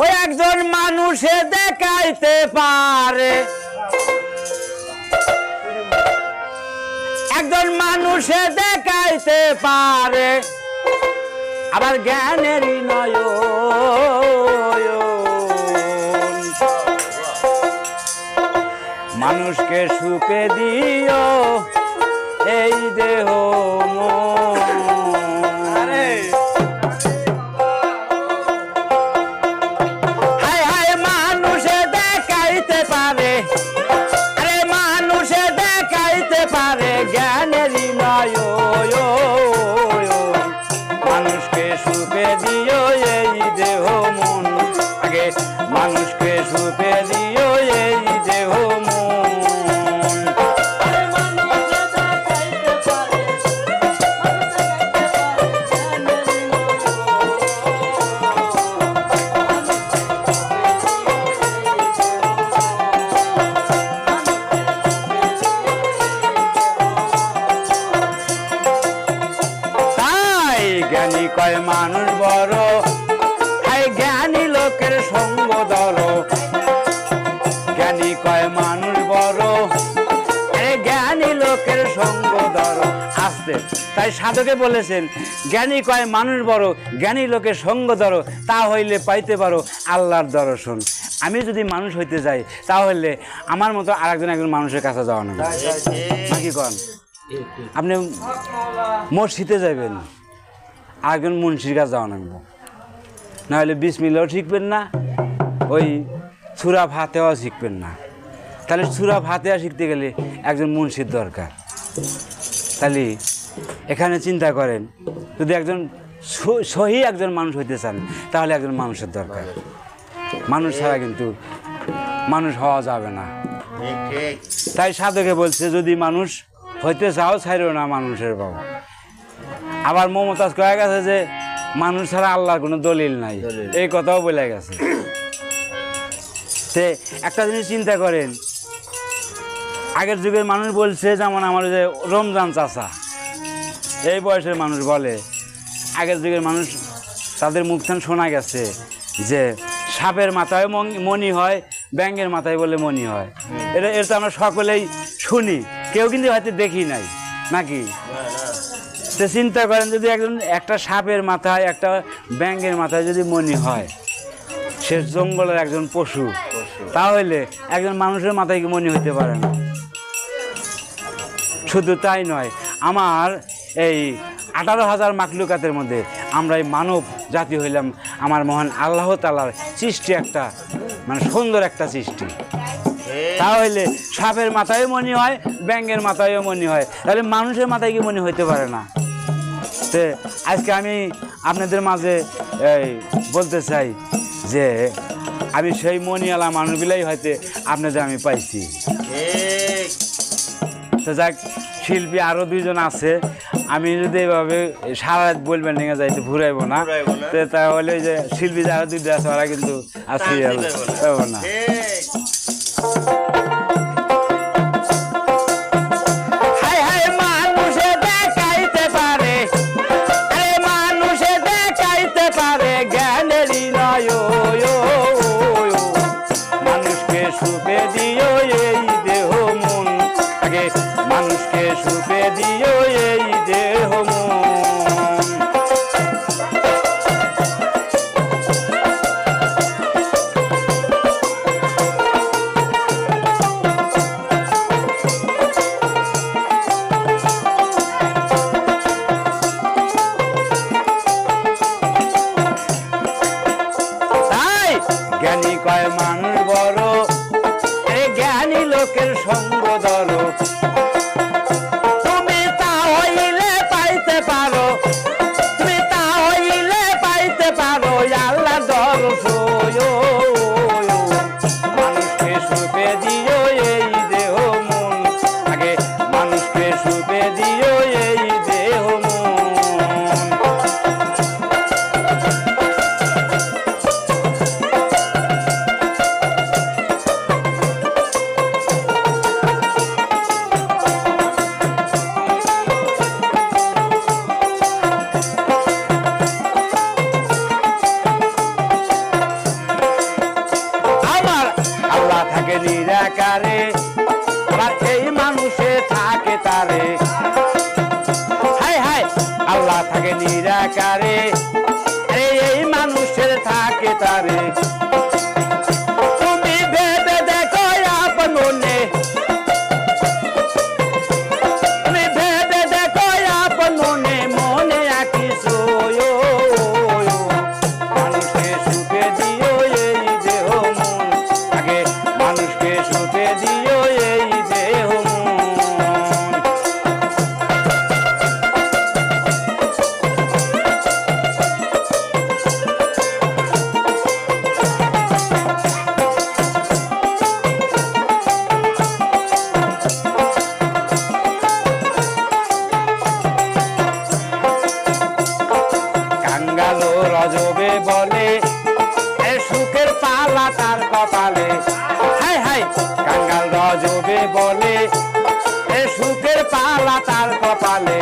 ওই একজন মানুষে দেখাইতে পারে। একজন মানুষে দেখাইতে পারে। আবার জ্ঞানেরই নয় মানুষকে সুখে দিও, এই দেহ জ্ঞানী কয়, মানুষ বড় তাই জ্ঞানী লোকের সঙ্গ দর জ্ঞানী কয়, মানুষ বড় আরে জ্ঞানী লোকের সঙ্গ দর আসতে। তাই সাধকে বলেছেন, জ্ঞানী কয়, মানুষ বড়, জ্ঞানী লোকের সঙ্গ ধরো, তা হইলে পাইতে পারো আল্লাহর দর্শন। আমি যদি মানুষ হইতে যাই, তাহলে আমার মতো আরেকজন একজন মানুষের কাছে যাওয়া না নাকি কন? আপনি মসজিদে যাবেন আরেকজন মুন্সির কাছে যাওয়া লাগবো। নাহলে বিসমিল্লাও শিখবেন না ওই সুরা ভাতেও শিখবেন না। তাহলে সুরা ভাতেয়া শিখতে গেলে একজন মুন্সির দরকার। তাহলে এখানে চিন্তা করেন যদি একজন সহি একজন মানুষ হইতে চান তাহলে একজন মানুষের দরকার। মানুষ ছাড়া কিন্তু মানুষ হওয়া যাবে না। তাই সাধকে বলছে যদি মানুষ হইতে চাও ছাইরো না মানুষের বাবু। আবার মমতাজ কয়ে গেছে যে মানুষ ছাড়া আল্লাহর কোনো দলিল নাই। এই কথাও বলে গেছে। তে একটা জিনিস চিন্তা করেন আগের যুগের মানুষ বলছে যেমন আমার যে রমজান চাষা এই বয়সের মানুষ বলে আগের যুগের মানুষ তাদের মুখখান শোনা গেছে যে সাপের মাথায় মং- মণি হয় ব্যাঙের মাথায় বলে মণি হয়। এটা এটা আমরা সকলেই শুনি কেউ কিন্তু হয়তো দেখি নাই নাকি? তো চিন্তা করেন যদি একজন একটা সাপের মাথায় একটা ব্যাঙের মাথায় যদি মণি হয় সে জঙ্গলের একজন পশু তাহলে একজন মানুষের মাথায় কি মনে হইতে পারে না? শুধু তাই নয় আমার এই আঠারো হাজার মাকলুকাতের মধ্যে আমরা এই মানব জাতি হইলাম আমার মহান আল্লাহ তালার সৃষ্টি একটা মানে সুন্দর একটা সৃষ্টি। তাহলে সাপের মাথায় মনে হয় ব্যাঙের মাথায়ও মনে হয় তাহলে মানুষের মাথায় কি মনে হইতে পারে না? তে আজকে আমি আপনাদের মাঝে এই বলতে চাই যে আমি সেই মনিয়ালা মানুষগুলাই হয়তো আপনাদের আমি পাইছি। তো যাক শিল্পী আরও দুইজন আছে। আমি যদি এভাবে সারা রাত বলবেন নিয়ে যাইতে ঘুরাইবো না। তাহলে যে শিল্পী যারা দুইটা আছে ওরা কিন্তু আসি না। থাকে নিরাকারে এই মানুষে থাকে তারে। হায় হায় আল্লাহ থাকে নিরাকারে যোগে বলে, এ সুখের পালা তার কপালে। হাই হাই কাঙ্গাল রজবে বলে, এ সুখের পালা তার কপালে।